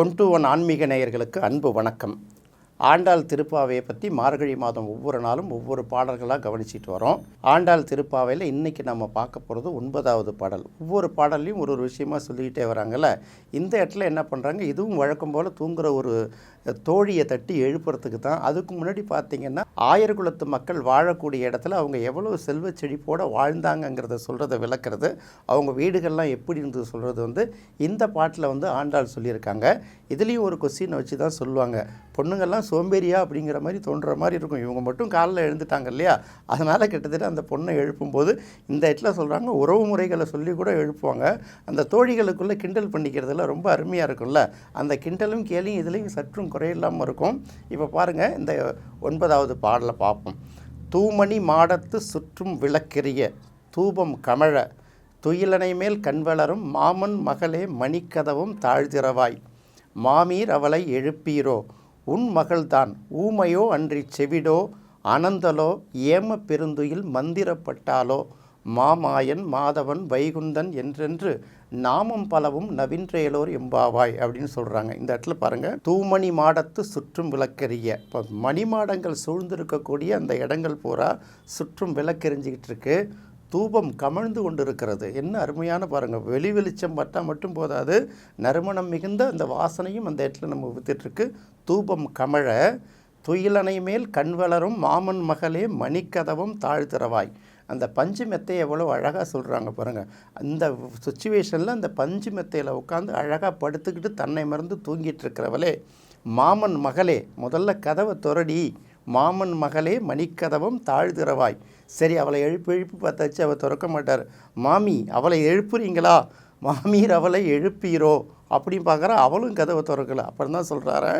One to one ஆன்மீக நேயர்களுக்கு அன்பு வணக்கம். ஆண்டாள் திருப்பாவையை பற்றி மார்கழி மாதம் ஒவ்வொரு நாளும் ஒவ்வொரு பாடல்களாக கவனிச்சிட்டு வரோம். ஆண்டாள் திருப்பாவையில் இன்றைக்கி நம்ம பார்க்க போகிறது ஒன்பதாவது பாடல். ஒவ்வொரு பாடல்லையும் ஒரு ஒரு விஷயமா சொல்லிக்கிட்டே வராங்கல்ல. இந்த இடத்துல என்ன பண்ணுறாங்க இதுவும் வழக்கம் போல் தூங்குகிற ஒரு தோழியை தட்டி எழுப்புறதுக்கு தான். அதுக்கு முன்னாடி பார்த்தீங்கன்னா ஆயர்குலத்து மக்கள் வாழக்கூடிய இடத்துல அவங்க எவ்வளோ செல்வ செழிப்போடு வாழ்ந்தாங்கங்கிறத சொல்கிறத விளக்குறது. அவங்க வீடுகள்லாம் எப்படி இருந்தது சொல்கிறது வந்து இந்த பாட்டில் வந்து ஆண்டாள் சொல்லியிருக்காங்க. இதுலேயும் ஒரு கொஸ்டினை வச்சு தான் சொல்லுவாங்க. பொண்ணுங்கள்லாம் சோம்பேறியா அப்படிங்கிற மாதிரி தோன்ற மாதிரி இருக்கும். இவங்க மட்டும் காலைல எழுந்துட்டாங்க இல்லையா? அதனால் கிட்டத்தட்ட அந்த பொண்ணை எழுப்பும்போது இந்த இடத்துல சொல்கிறாங்க உறவு முறைகளை சொல்லி கூட எழுப்புவாங்க. அந்த தோழிகளுக்குள்ளே கிண்டல் பண்ணிக்கிறதுல ரொம்ப அருமையாக இருக்கும்ல. அந்த கிண்டலும் கேலியும் இதுலேயும் சற்றும் குறையில்லாமல் இருக்கும். இப்போ பாருங்கள் இந்த ஒன்பதாவது பாடலை பார்ப்போம். தூமணி மாடத்து சுற்றும் விளக்கெரிய தூபம் கமழ துயிலனை மேல் கண்வளரும் மாமன் மகளே மணிக்கதவும் தாழ்திரவாய் மாமீர் அவளை எழுப்பீரோ? உன் மகள்தான். ஊமையோ அன்றி செவிடோ? அனந்தலோ? ஏம பெருந்துயில் மந்திரப்பட்டாலோ? மாமாயன் மாதவன் வைகுந்தன் என்றென்று நாமம் பலவும் நவின்றேலோர் எம்பாவாய் அப்படின்னு சொல்கிறாங்க இந்த இடத்துல பாருங்கள் தூமணி மாடத்து சுற்றும் விளக்கெறிய. இப்போ மணிமாடங்கள் சூழ்ந்திருக்கக்கூடிய அந்த இடங்கள் பூரா சுற்றும் விளக்கெறிஞ்சிக்கிட்டு இருக்குது தூபம் கமழ்ந்து கொண்டு இருக்கிறது என்ன அருமையான பாருங்கள் வெளி வெளிச்சம் பட்டா மட்டும் போதாது. நறுமணம் மிகுந்த அந்த வாசனையும் அந்த இடத்துல நம்ம வித்துட்ருக்கு. தூபம் கமழ துயிலனை மேல் கண் வளரும் மாமன் மகளே மணிக்கதவும் தாழ்த்திறவாய் அந்த பஞ்சு மெத்தையை எவ்வளோ அழகாக சொல்கிறாங்க பாருங்கள் அந்த சுச்சுவேஷனில் அந்த பஞ்சு மெத்தையில் உட்காந்து அழகாக படுத்துக்கிட்டு தன்னை மறந்து தூங்கிட்டு இருக்கிறவளே மாமன் மகளே முதல்ல கதவை துரடி மாமன் மகளே மணிக்கதவம் தாழ்திறவாய். சரி அவளை எழுப்பு எழுப்பி பார்த்தாச்சு அவள் திறக்க மாட்டார். மாமி அவளை எழுப்புறீங்களா? மாமீர் அவளை எழுப்பீரோ? அப்படின்னு பார்க்குறா அவளும் கதவை திறக்கலை. அப்புறம் தான் சொல்கிறாரு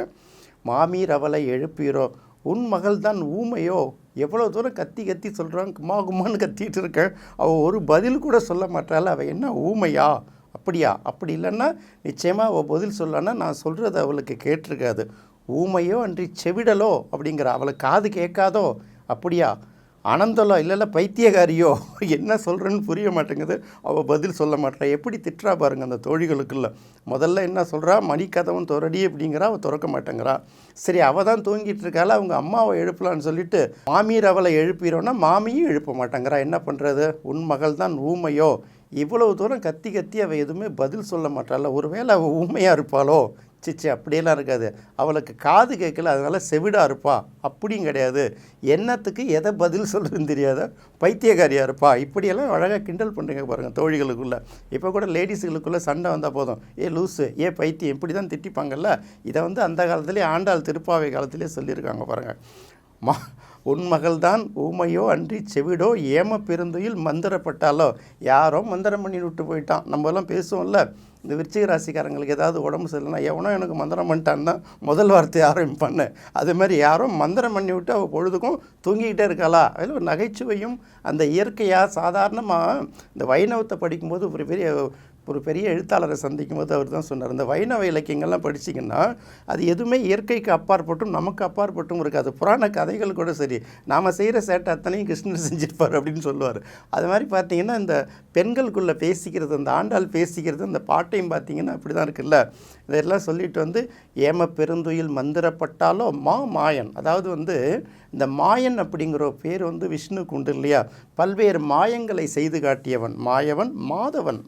மாமீர் அவளை எழுப்பீரோ? உன் மகள் தான் ஊமையோ? எவ்வளோ தூரம் கத்தி கத்தி சொல்கிறான் குமா குமான்னு கத்திட்டு இருக்கேன் அவள் ஒரு பதில் கூட சொல்ல மாட்டாள். அவள் என்ன ஊமையா? அப்படியா? அப்படி இல்லைன்னா நிச்சயமாக அவள் பதில் சொல்லனா நான் சொல்கிறது அவளுக்கு கேட்டிருக்காது. ஊமையோ அன்றி செவிடலோ அப்படிங்கிற அவளை காது கேட்காதோ? அப்படியா? அனந்தலோ இல்லைல்ல பைத்தியகாரியோ? என்ன சொல்கிறேன்னு புரிய மாட்டேங்குது. அவள் பதில் சொல்ல மாட்டேறா எப்படி திட்டுறா பாருங்க அந்த தோழிகளுக்குள்ள. முதல்ல என்ன சொல்கிறா மணிக்கதவும் துறடி அப்படிங்கிறா. அவள் திறக்க மாட்டேங்கிறா. சரி அவள் தான் தூங்கிட்டு இருக்காள். அவங்க அம்மாவை எழுப்பலான்னு சொல்லிட்டு மாமியார் அவளை எழுப்பிடுறோன்னா மாமியும் எழுப்ப மாட்டேங்கிறா. என்ன பண்ணுறது உன் மகள் தான் ஊமையோ? இவ்வளவு தூரம் கத்தி கத்தி அவள் எதுவுமே பதில் சொல்ல மாட்டாள். ஒருவேளை அவள் ஊமையாக இருப்பாளோ? சிச்சி அப்படியெல்லாம் இருக்காது. அவளுக்கு காது கேட்கல அதனால் செவிடாக இருப்பா. அப்படியும் கிடையாது. என்னத்துக்கு எதை பதில் சொல்கிறதுன்னு தெரியாத பைத்தியக்காரியாக இருப்பா. இப்படியெல்லாம் அழகாக கிண்டல் பண்ணுறீங்க பாருங்கள் தோழிகளுக்குள்ளே. இப்போ கூட லேடிஸுகளுக்குள்ளே சண்டை வந்தால் போதும். ஏ லூஸு ஏ பைத்தியம் இப்படி தான் திட்டிப்பாங்கல்ல? இதை வந்து அந்த காலத்துலேயே ஆண்டாள் திருப்பாவை காலத்திலே சொல்லியிருக்காங்க பாருங்கள் மா உன் மகள்தான் ஊமையோ அன்றி செவிடோ ஏம பெருந்துயில் மந்திரப்பட்டாலோ யாரோ மந்திரம் பண்ணி விட்டு போயிட்டான். நம்ம பேசுவோம்ல. இந்த விருச்சிக ராசிக்காரங்களுக்கு ஏதாவது உடம்பு சரியில்லைனா எவனோ எனக்கு மந்திரம் பண்ணிட்டான்னு தான் முதல் வார்த்தை ஆரம்பிப்பான்னு அதே மாதிரி யாரும் மந்திரம் பண்ணி விட்டு அவள் பொழுதுக்கும் தூங்கிக்கிட்டே இருக்காளா? அதில் ஒரு நகைச்சுவையும் அந்த இயற்கையாக சாதாரணமாக இந்த வைணவத்தை படிக்கும்போது ஒரு பெரிய ஒரு பெரிய எழுத்தாளரை சந்திக்கும் போது அவர் தான் சொன்னார். இந்த வைணவ இலக்கியங்கள்லாம் படிச்சிங்கன்னா அது எதுவுமே இயற்கைக்கு அப்பாற்பட்டும் நமக்கு அப்பாற்பட்டும் இருக்காது. புராண கதைகள் கூட சரி. நாம் செய்கிற சேட்டை அத்தனையும் கிருஷ்ணர் செஞ்சிருப்பார் அப்படின்னு சொல்லுவார். அது மாதிரி பார்த்தீங்கன்னா இந்த பெண்களுக்குள்ளே பேசிக்கிறது அந்த ஆண்டாள் பேசிக்கிறது அந்த பாட்டையும் பார்த்தீங்கன்னா அப்படி தான் இருக்குல்ல. இதெல்லாம் சொல்லிட்டு வந்து ஏம பெருந்துயில் மந்திரப்பட்டாலோ மா மாயன். அதாவது வந்து இந்த மாயன் அப்படிங்கிற பேர் வந்து விஷ்ணுக்கு உண்டு இல்லையா? பல்வேறு மாயங்களை செய்து காட்டியவன் மாயவன் மாதவன்.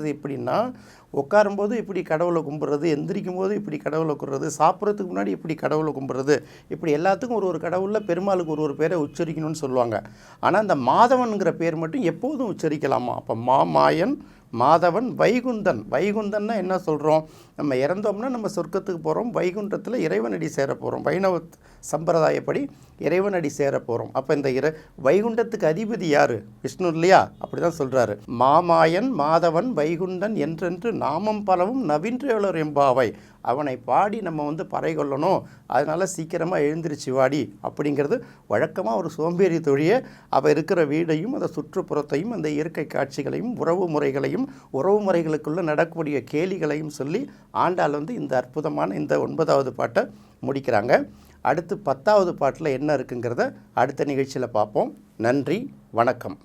மாதவன்கிறது எப்படின்னா உட்காரும்போது இப்படி கடவுளை கும்பிட்றது எந்திரிக்கும் போது இப்படி கடவுளை கும்பிட்றது சாப்பிட்றதுக்கு முன்னாடி இப்படி கடவுளை கும்பிட்றது இப்படி எல்லாத்துக்கும் ஒரு ஒரு கடவுளில் பெருமாளுக்கு ஒரு ஒரு பேரை உச்சரிக்கணும்னு சொல்லுவாங்க. ஆனால் அந்த மாதவன்கிற பேர் மட்டும் எப்போதும் உச்சரிக்கலாமா? அப்போ மாமாயன் மாதவன் வைகுந்தன். வைகுந்தன்னா என்ன சொல்கிறோம் நம்ம இறந்தோம்னா நம்ம சொர்க்கத்துக்கு போகிறோம் வைகுண்டத்தில் இறைவனடி சேர போகிறோம் வைணவ சம்பிரதாயப்படி இறைவனடி சேர போகிறோம் அப்போ இந்த இறை வைகுண்டத்துக்கு அதிபதி யார்? விஷ்ணு இல்லையா? அப்படி தான் சொல்கிறாரு மாமாயன் மாதவன் வைகுண்டன் என்றென்று நாமம் பலவும் நவீன்றவர் எம்பாவை. அவனை பாடி நம்ம வந்து பறை கொள்ளணும். அதனால் சீக்கிரமாக எழுந்திருச்சு வாடி அப்படிங்கிறது வழக்கமாக ஒரு சோம்பேறி தொழியை அவள் இருக்கிற வீடையும் அந்த சுற்றுப்புறத்தையும் அந்த இயற்கை காட்சிகளையும் உறவு முறைகளையும் உறவு முறைகளுக்குள்ளே நடக்கக்கூடிய கேலிகளையும் சொல்லி ஆண்டாள் வந்து இந்த அற்புதமான இந்த ஒன்பதாவது பாட்டை முடிக்கிறாங்க. அடுத்து பத்தாவது பாட்டில் என்ன இருக்குங்கிறத அடுத்த நிகழ்ச்சியில் பார்ப்போம். நன்றி வணக்கம்.